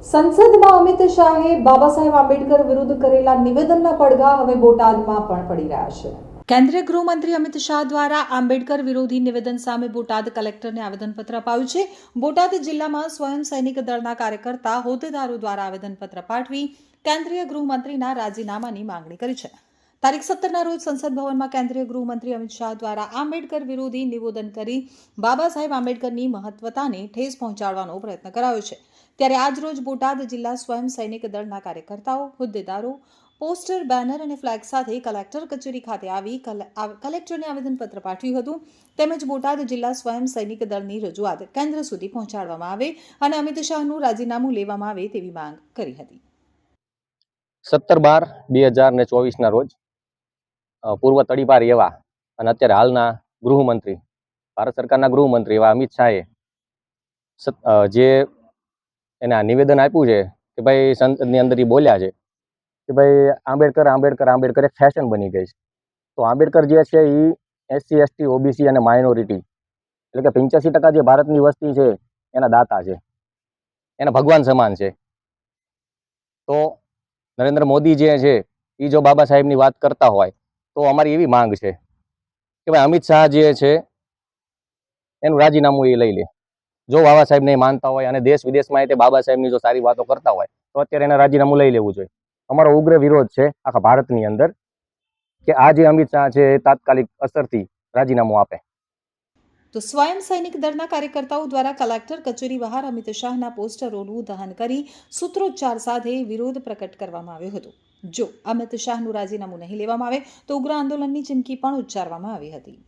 સંસદમાં અમિત શાહે બાબા સાહેબ આંબેડકર વિરુદ્ધ કરેલા નિવેદનના પડઘા હવે બોટાદમાં પણ પડી રહ્યા છે. કેન્દ્રીય ગૃહમંત્રી અમિત શાહ દ્વારા આંબેડકર વિરોધી નિવેદન સામે બોટાદ કલેક્ટરને આવેદનપત્ર અપાયું છે. બોટાદ જિલ્લામાં સ્વયં સૈનિક દળના કાર્યકર્તા હોદ્દેદારો દ્વારા આવેદનપત્ર પાઠવી કેન્દ્રીય ગૃહમંત્રીના રાજીનામાની માંગણી કરી છે. તારીખ સત્તરના રોજ સંસદ ભવનમાં કેન્દ્રીય ગૃહમંત્રી અમિત શાહ દ્વારા આંબેડકર વિરોધી નિવેદન કરી બાબા સાહેબ આંબેડકરની મહત્વતાને ઠેસ પહોંચાડવાનો પ્રયત્ન કરાયો છે. ત્યારે આજરોજ બોટાદ જિલ્લા સ્વયં સૈનિક દળના કાર્યકર્તાઓ, હોદ્દેદારો, પોસ્ટર, બેનર અને ફ્લેગ સાથે કલેક્ટર કચેરી ખાતે આવી કલેક્ટરને આવેદનપત્ર પાઠવ્યું હતું. તેમજ બોટાદ જિલ્લા સ્વયં સૈનિક દળની રજૂઆત કેન્દ્ર સુધી પહોંચાડવામાં આવે અને અમિત શાહનું રાજીનામું લેવામાં આવે તેવી માંગ કરી હતી. સત્તર બાર બે હજાર ચોવીસના રોજ પૂર્વ તડીપાર એવા અને અત્યારે હાલના ગૃહમંત્રી, ભારત સરકારના ગૃહમંત્રી એવા અમિત શાહે જે એને નિવેદન આપ્યું છે કે ભાઈ સંસદની અંદર એ બોલ્યા છે કે ભાઈ આંબેડકર આંબેડકર આંબેડકર એક ફેશન બની ગઈ છે. તો આંબેડકર જે છે એ એસસી એસટી ઓબીસી અને માઇનોરિટી એટલે કે પંચ્યાસી ટકા જે ભારતની વસ્તી છે એના દાતા છે. એના ભગવાન સમાન છે. તો નરેન્દ્ર મોદી જે છે એ જો બાબા સાહેબની વાત કરતા હોય તો અમારી એવી માંગ છે કે ભાઈ અમિત શાહ જે છે, એનું રાજીનામું એ લઈ લે. જો બાબા સાહેબને એ માનતા હોય અને દેશ વિદેશમાં તે બાબા સાહેબની જો સારી વાતો કરતા હોય, તો અત્યારે એને રાજીનામું લઈ લેવું જોઈએ. અમારો ઉગ્ર વિરોધ છે આખા ભારતની અંદર કે આ જે અમિત શાહ છે એ તાત્કાલિક અસરથી રાજીનામું આપે. તો સ્વયં સૈનિક દળના કાર્યકર્તાઓ દ્વારા કલેક્ટર કચેરી બહાર અમિત શાહના પોસ્ટરોનું દહન કરી સૂત્રોચ્ચાર સાથે વિરોધ પ્રકટ કરવામાં આવ્યો હતો. જો અમિત શાહનું રાજીનામું નહીં લેવામાં આવે તો ઉગ્ર આંદોલનની ચીમકી પણ ઉચ્ચારવામાં આવી હતી.